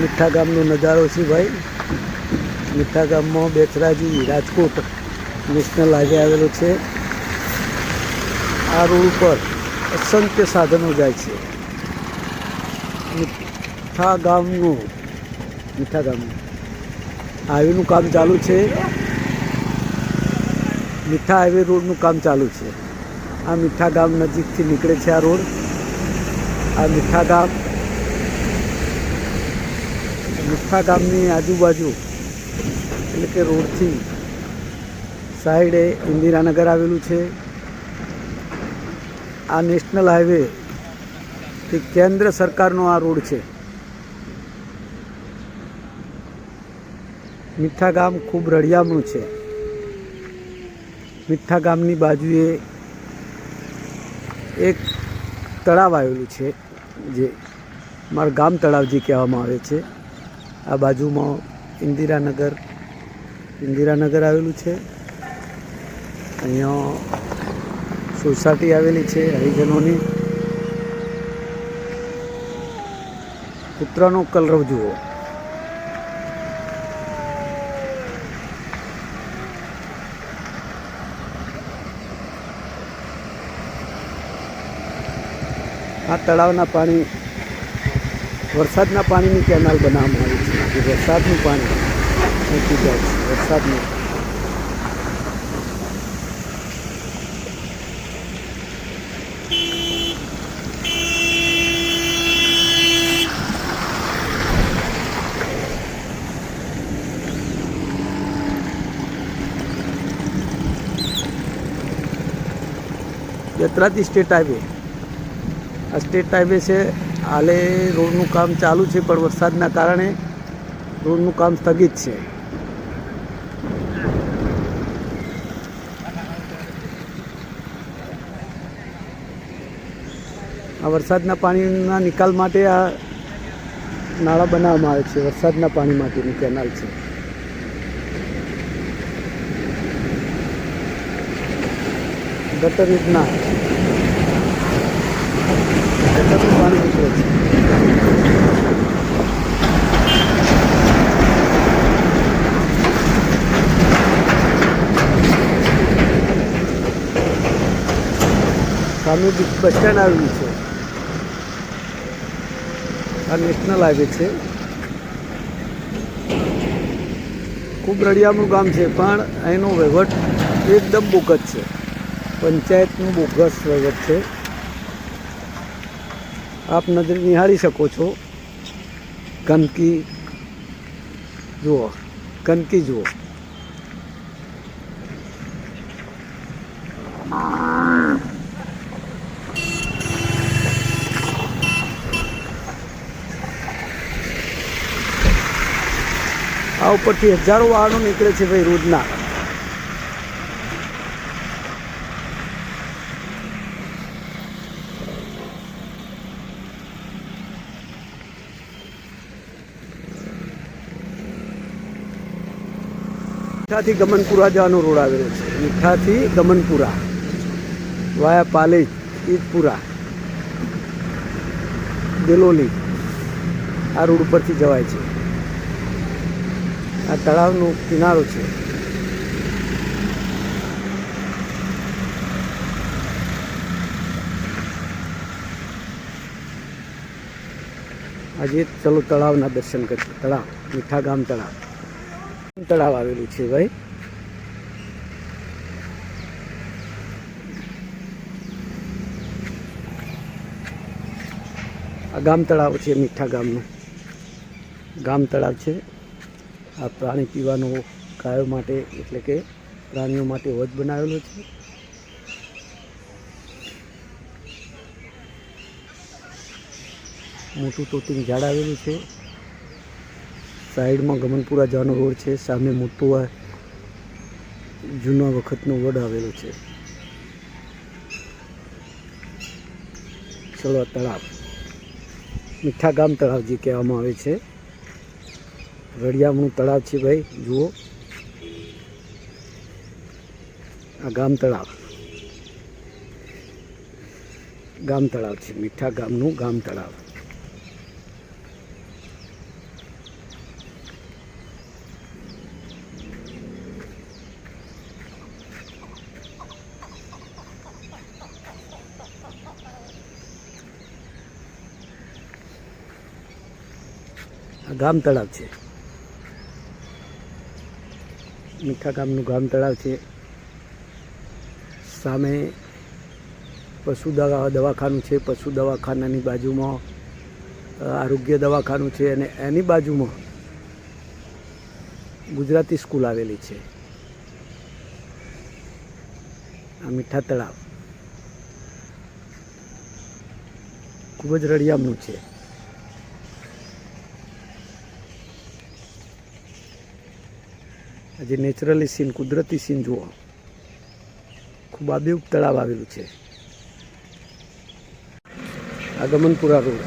મીઠા ગામનો નજારો છે ભાઈ. મીઠા ગામમાં બેચરાજી રાજકોટ નેશનલ હાઈવે આવેલો છે. આ રોડ ઉપર અસંખ્ય સાધનો જાય છે. મીઠા ગામનું મીઠા ગામનું. હાઈવેનું કામ ચાલુ છે. મીઠા હાઈવે રોડનું કામ ચાલુ છે. આ મીઠા ગામ નજીકથી નીકળે છે આ રોડ. આ મીઠા ગામ મીઠા ગામની આજુબાજુ, એટલે કે રોડથી સાઈડે ઇન્દિરાનગર આવેલું છે. આ નેશનલ હાઈવે તે કેન્દ્ર સરકારનો આ રોડ છે. મીઠા ગામ ખૂબ રળિયામણું છે. મીઠા ગામની બાજુએ એક તળાવ આવેલું છે, જે મારું ગામ તળાવ જે કહેવામાં આવે છે. આ બાજુમાં ઇન્દિરાનગર. ઇન્દિરાનગર આવેલું છે. અહીંયા સોસાયટી આવેલી છે હરિજનોની. કૂતરાનો કલરવ જુઓ. આ તળાવના પાણી, વરસાદના પાણીની કેનાલ બનાવવામાં આવી છે. જે વરસાદનું પાણી નીકળી જાય છે, વરસાદનું. યાત્રાથી સ્ટેટ હાઈવે. આ સ્ટેટ હાઈવે છે હાલે રોડનું કામ ચાલુ છે, પણ વરસાદના કારણે રોડનું કામ સ્થગિત છે. આ વરસાદના પાણીના નિકાલ માટે આ નાળા બનાવવામાં આવે છે. વરસાદના પાણી માટેની કેનાલ છે. ગટર યોજના ગટરનું પાણી નીકળે છે. સામે બસ સ્ટેન્ડ આવેલું છે. આ નેશનલ હાઈવે છે. ખૂબ રળિયામણું ગામ છે, પણ એનો વહીવટ એકદમ બોગસ છે. પંચાયતનું બોગસ વહીવટ છે. આપ નજરે નિહાળી શકો છો. ગંદકી, જુઓ ગંદકી જુઓ. આ ઉપરથી હજારો વાહનો નીકળે છે ભાઈ રોજના. મીઠાથી ગમનપુરા જવાનો રોડ આવેલો છે. મીઠાથી ગમનપુરા. વાયા પાલેજ, ઈદપુરા. દેલોલી આ રોડ ઉપરથી જવાય છે. આ તળાવનો કિનારો છે. આજે ચલો તળાવના દર્શન કરીએ. તળાવ, મીઠા ગામ તળાવ. તળાવ આવેલું છે ભાઈ? આ ગામ તળાવ છે, મીઠા ગામનું. ગામ તળાવ છે. આ પ્રાણી પીવાનો ગાયો માટે, એટલે કે પ્રાણીઓ માટે વધ બનાવેલો છે. મોટું તોતિંગ ઝાડ આવેલું છે. સાઈડમાં ગમનપુરા જવાનો રોડ છે. સામે મોટું આ જૂના વખતનો વડ આવેલો છે. ચલો તળાવ. મીઠા ગામ તળાવ જે કહેવામાં આવે છે. રળિયામણું તળાવ છે ભાઈ, જુઓ. આ ગામ તળાવ. ગામ તળાવ છે, મીઠા ગામનું ગામ તળાવ. ગામ તળાવ છે. મીઠા ગામનું ગામ તળાવ છે. સામે પશુ દવા, દવાખાનું છે. પશુ દવાખાનાની બાજુમાં આરોગ્ય દવાખાનું છે અને એની બાજુમાં ગુજરાતી સ્કૂલ આવેલી છે. આ મીઠા તળાવ. ખૂબ જ રળિયામણું છે. આજે નેચરલી સીન, કુદરતી સીન જુઓ. ખૂબ આબેહૂબ તળાવ આવેલું છે. આ ગમનપુરા રોડ.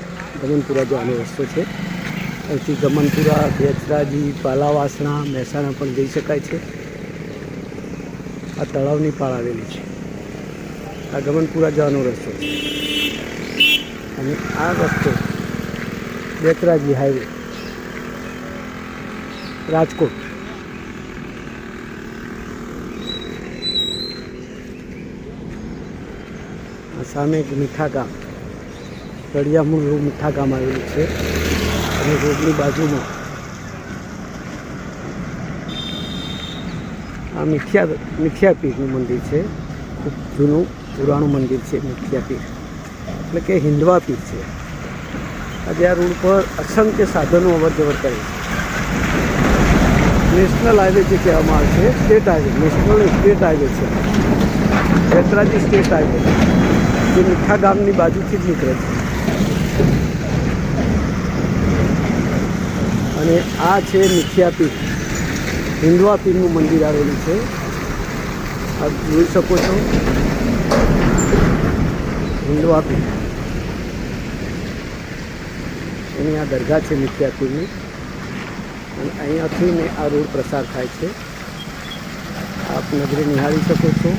ગમનપુરા જવાનો રસ્તો છે. અહીંથી ગમનપુરા બેચરાજી પાલાવાસણા, મહેસાણા પણ જઈ શકાય છે. આ તળાવની પાળ આવેલી છે. આ ગમનપુરા જવાનો રસ્તો છે. અને આ રસ્તો બેચરાજી હાઈવે. રાજકોટ. સામે એક મીઠા ગામ તળિયામૂળ એવું મીઠા ગામ આવેલું છે. અને રોડની બાજુમાં આ મીઠિયા મીઠિયા પીરનું મંદિર છે. ખૂબ જૂનું, પુરાણું મંદિર છે મીઠિયા પીર. એટલે કે હિન્દવા પીર છે. આજે આ રોડ પર અસંખ્ય સાધનો અવર જવર કરે છે. નેશનલ હાઈવે જે કહેવામાં આવે છે, state highway, national state highway છે. બેતરાજી સ્ટેટ હાઈવે. જે મીઠા ગામની બાજુથી જ નીકળે છે. અને આ છે હિન્દવા પીરનું મંદિર આવેલું છે. આપ જોઈ શકો છો. હિન્દવા પીર એની આ દરગાહ છે પીરની અને અહીંયાથી ને આ રોડ પ્રસાર થાય છે. આપ નજરે નિહાળી શકો છો.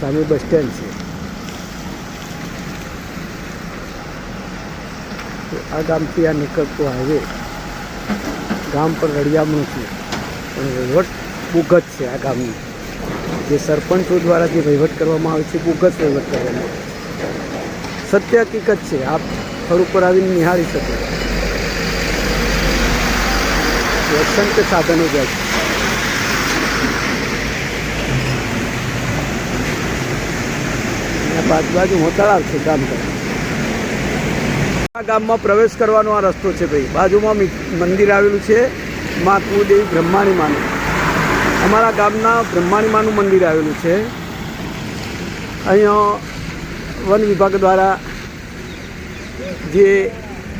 સામે બસ સ્ટેન્ડ છે. તો આ ગામથી આ નીકળતો હાઈવે. ગામ પર રળિયામણું છે. પણ વહીવટ બોગસ છે આ ગામની. જે સરપંચો દ્વારા જે વહીવટ કરવામાં આવે છે, બોગસ વહીવટ કરવામાં આવે સત્ય હકીકત છે. આપ સ્થળ ઉપર આવીને નિહાળી શકો. અસંખ્ય સાધનો જાય છે. બાજુ બાજુ તળાવ છે કામ તળાવ. આ ગામમાં પ્રવેશ કરવાનો આ રસ્તો છે ભાઈ. બાજુમાં મંદિર આવેલું છે, મા કુદેવી બ્રહ્માણી માનું. અમારા ગામના બ્રહ્માણી માનું મંદિર આવેલું છે. અહીંયા વન વિભાગ દ્વારા જે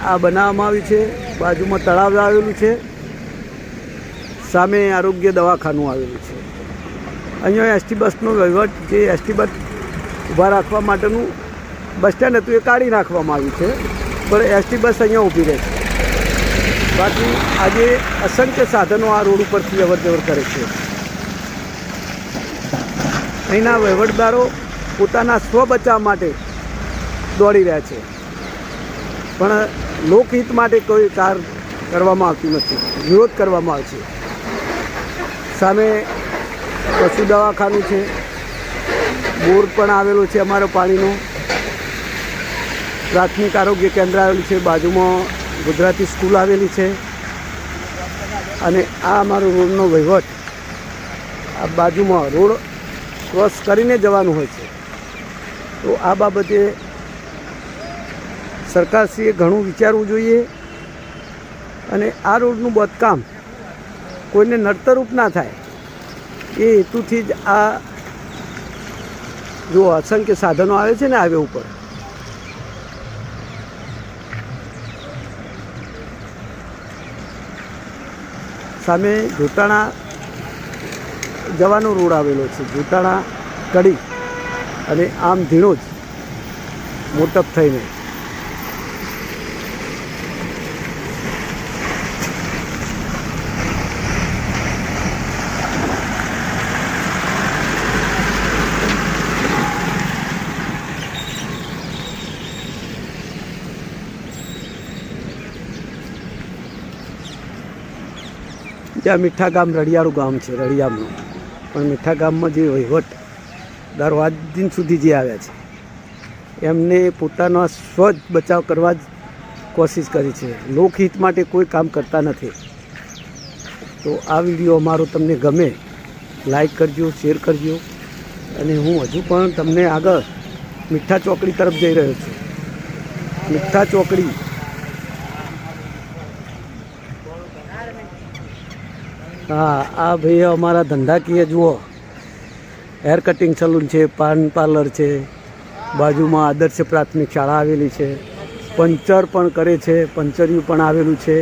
આ બનાવવામાં આવ્યું છે, બાજુમાં તળાવ આવેલું છે, સામે આરોગ્ય દવાખાનું આવેલું છે. અહીંયા એસટી બસનો વહીવટ, જે એસટી બસ ઊભા રાખવા માટેનું બસ સ્ટેન્ડ હતું, એ કાઢી નાખવામાં આવ્યું છે. પણ એસટી બસ અહીંયા ઊભી રહે છે. બાકી આજે અસંખ્ય સાધનો આ રોડ ઉપરથી અવર જવર કરે છે. અહીંના વહીવટદારો પોતાના સ્વ બચાવ માટે દોડી રહ્યા છે. પણ લોકહિત માટે કોઈ કાર કરવામાં આવતું નથી. વિરોધ કરવામાં આવે છે. સામે પશુ દવાખાનું છે. બોર પણ આવેલો છે અમારો પાણીનો. પ્રાથમિક આરોગ્ય કેન્દ્ર આવેલું છે. બાજુમાં ગુજરાતી સ્કૂલ આવેલી છે. અને આ અમારો રોડનો વહીવટ. આ બાજુમાં રોડ ક્રોસ કરીને જવાનું હોય છે. તો આ બાબતે સરકારશ્રીએ ઘણું વિચારવું જોઈએ. અને આ રોડનું બધકામ કોઈને નડતરૂપ ના થાય. એ હેતુથી જ આ જો અસંખ્ય સાધનો આવે છે ને હાઈવે ઉપર. સામે જોટાણા જવાનો રોડ આવેલો છે. જોટાણા, કડી અને આમ ધીણો જ મોટપ થઈને. ત્યાં મીઠા ગામ રળિયાળું ગામ છે, રળિયામનું. પણ મીઠા ગામમાં જે વહીવટ દર આજ દિન સુધી જે આવ્યા છે, એમને પોતાનો સ્વ જ બચાવ કરવા જ કોશિશ કરી છે. લોકહિત માટે કોઈ કામ કરતા નથી. તો આ વીડિયો અમારો તમને ગમે, લાઈક કરજો, શેર કરજો. અને હું હજુ પણ તમને આગળ મીઠા ચોકડી તરફ જઈ રહ્યો છું. મીઠા ચોકડી હા, આ ભાઈ અમારા ધંધાકીય જુઓ. હેર કટિંગ સલૂન છે, પાન પાર્લર છે, બાજુમાં આદર્શ પ્રાથમિક શાળા આવેલી છે. પંચર પણ કરે છે, પંચરિયું પણ આવેલું છે.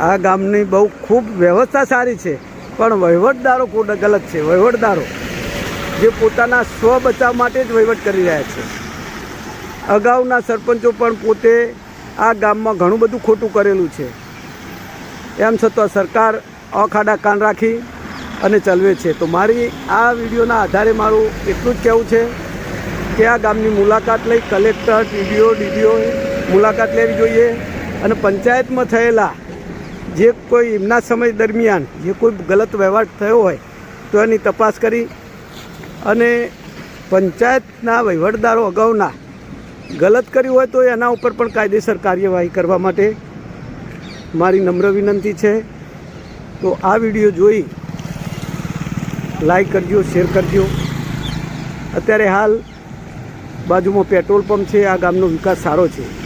આ ગામની બહુ ખૂબ વ્યવસ્થા સારી છે, પણ વહીવટદારો ખોટા ગલત છે. વહીવટદારો જે પોતાના સ્વ બચાવ માટે જ વહીવટ કરી રહ્યા છે. અગાઉના સરપંચો પણ પોતે આ ગામમાં ઘણું બધું ખોટું કરેલું છે. એમ છતાં સરકાર અખાડા કાન રાખી અને ચલવે છે. તો મારી આ વિડીયોના આધારે મારું એટલું જ કહેવું છે કે આ ગામની મુલાકાત લઈ કલેક્ટર ટીડીઓ ડીડીઓએ મુલાકાત લેવી જોઈએ અને પંચાયતમાં થયેલા જે કોઈ એમના સમય દરમિયાન જે કોઈ ગલત વ્યવહાર થયો હોય તો એની તપાસ કરી અને પંચાયતના વહીવટદારો અગાઉના ગલત કર્યું હોય તો એના ઉપર પણ કાયદેસર કાર્યવાહી કરવા માટે મારી નમ્ર વિનંતી છે. તો આ વીડિયો જોઈ લાઈક કરજો, શેર કરજો. અત્યારે હાલ બાજુમાં પેટ્રોલ પંપ છે, આ ગામનો વિકાસ સારો છે.